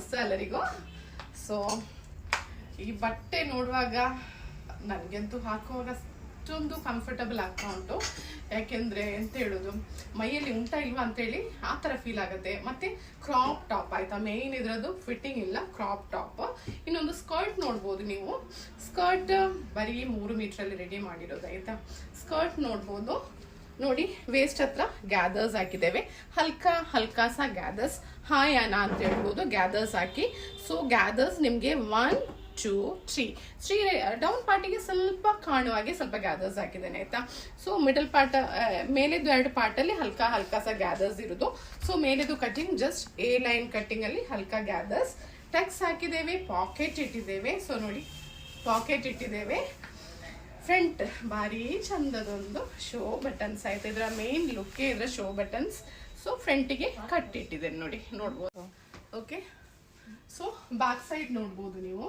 ನಮಸ್ತೆ ಎಲ್ಲರಿಗೂ ಸೊ ಈ ಬಟ್ಟೆ ನೋಡುವಾಗ ನನಗಂತೂ ಹಾಕುವಾಗ ಅಷ್ಟೊಂದು ಕಂಫರ್ಟಬಲ್ ಆಗ್ತಾ ಉಂಟು. ಯಾಕೆಂದ್ರೆ ಎಂತ ಹೇಳೋದು, ಮೈಯಲ್ಲಿ ಉಂಟ ಇಲ್ವಾ ಅಂತೇಳಿ ಆ ಥರ ಫೀಲ್ ಆಗುತ್ತೆ. ಮತ್ತೆ ಕ್ರಾಪ್ ಟಾಪ್ ಆಯಿತಾ? ಮೇನ್ ಇದ್ರದ್ದು ಫಿಟ್ಟಿಂಗ್ ಇಲ್ಲ ಕ್ರಾಪ್ ಟಾಪ್ ಇನ್ನೊಂದು ಸ್ಕರ್ಟ್ ನೋಡ್ಬೋದು ನೀವು. ಸ್ಕರ್ಟ್ ಬರೀ ಮೂರು ಮೀಟ್ರಲ್ಲಿ ರೆಡಿ ಮಾಡಿರೋದು, ಆಯಿತಾ? ಸ್ಕರ್ಟ್ ನೋಡ್ಬೋದು. ನೋಡಿ ವೇಸ್ಟ್ ಹತ್ರ ಗ್ಯಾದರ್ಸ್ ಹಾಕಿದ್ದೇವೆ. ಹಲ್ಕಾ ಹಲ್ಕಾಸ ಗ್ಯಾದರ್ಸ್ ಗ್ಯಾದರ್ಸ್ ಹಾಯಾನ ಅಂತ ಹೇಳ್ಬೋದು ಗ್ಯಾದರ್ಸ್ ಹಾಕಿ. ಸೊ ಗ್ಯಾದರ್ಸ್ ನಿಮಗೆ one two three three down ಪಾರ್ಟಿಗೆ ಸ್ವಲ್ಪ ಕಾಣುವ ಹಾಗೆ ಸ್ವಲ್ಪ ಗ್ಯಾದರ್ಸ್ ಹಾಕಿದ್ದೇನೆ, ಆಯ್ತಾ? ಸೊ ಮಿಡಲ್ ಪಾರ್ಟ್ ಮೇಲೆದು ಎರಡು ಪಾರ್ಟಲ್ಲಿ ಹಲ್ಕಾ ಹಲ್ಕಾಸ ಗ್ಯಾದರ್ಸ್ ಇರೋದು. ಸೊ ಮೇಲೆದು ಕಟಿಂಗ್ ಜಸ್ಟ್ ಎ ಲೈನ್ ಕಟ್ಟಿಂಗಲ್ಲಿ ಹಲ್ಕಾ ಗ್ಯಾದರ್ಸ್ ಟಕ್ಸ್ ಹಾಕಿದ್ದೇವೆ ಪಾಕೆಟ್ ಇಟ್ಟಿದ್ದೇವೆ. ಸೊ ನೋಡಿ ಪಾಕೆಟ್ ಇಟ್ಟಿದ್ದೇವೆ. ಫ್ರಂಟ್ ಭಾರಿ ಚಂದದೊಂದು ಶೋ ಬಟನ್ಸ್ ಆಯ್ತು. ಇದರ ಮೇನ್ ಲುಕ್ಕೇ ಇದರ ಶೋ ಬಟನ್ಸ್ ಸೊ ಫ್ರಂಟಿಗೆ ಕಟ್ ಇಟ್ಟಿದ್ದೇನೆ ನೋಡಿ, ನೋಡ್ಬೋದು. ಓಕೆ ಸೊ ಬ್ಯಾಕ್ ಸೈಡ್ ನೋಡ್ಬೋದು ನೀವು.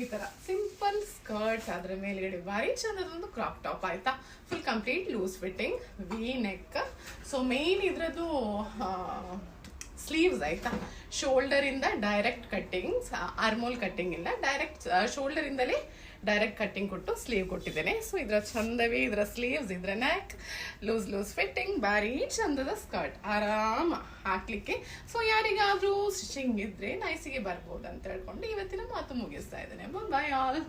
ಈ ತರ ಸಿಂಪಲ್ ಸ್ಕರ್ಟ್ ಅದ್ರ ಮೇಲ್ಗಡೆ ಭಾರಿ ಚಂದದೊಂದು ಕ್ರಾಪ್ ಟಾಪ್ ಆಯ್ತಾ? Full complete loose fitting V neck so main ಇದ್ರದ್ದು ಸ್ಲೀವ್ಸ್ ಆಯ್ತಾ ಶೋಲ್ಡರ್ ಇಂದ ಡೈರೆಕ್ಟ್ ಕಟ್ಟಿಂಗ್ಸ್ ಆರ್ಮೋಲ್ ಕಟ್ಟಿಂಗ್ ಇಲ್ಲ ಡೈರೆಕ್ಟ್ ಶೋಲ್ಡರ್ ಇಂದಲೇ ಡೈರೆಕ್ಟ್ ಕಟ್ಟಿಂಗ್ ಕೊಟ್ಟು ಸ್ಲೀವ್ ಕೊಟ್ಟಿದ್ದೇನೆ. ಸೊ ಇದರ ಚಂದವೇ, ಇದರ ಸ್ಲೀವ್ಸ್ ಇದರ ನೆಕ್ ಲೂಸ್ ಲೂಸ್ ಫಿಟ್ಟಿಂಗ್ ಭಾರಿ ಚಂದದ ಸ್ಕರ್ಟ್ ಆರಾಮ ಹಾಕ್ಲಿಕ್ಕೆ. ಸೊ ಯಾರಿಗಾದ್ರೂ ಸ್ಟಿಚಿಂಗ್ ಇದ್ರೆ ನೈಸಿಗೆ ಬರ್ಬೋದು ಅಂತ ಹೇಳ್ಕೊಂಡು ಇವತ್ತಿನ ಮಾತು ಮುಗಿಸ್ತಾ ಇದ್ದೇನೆ. ಬಾಯ್ ಆಲ್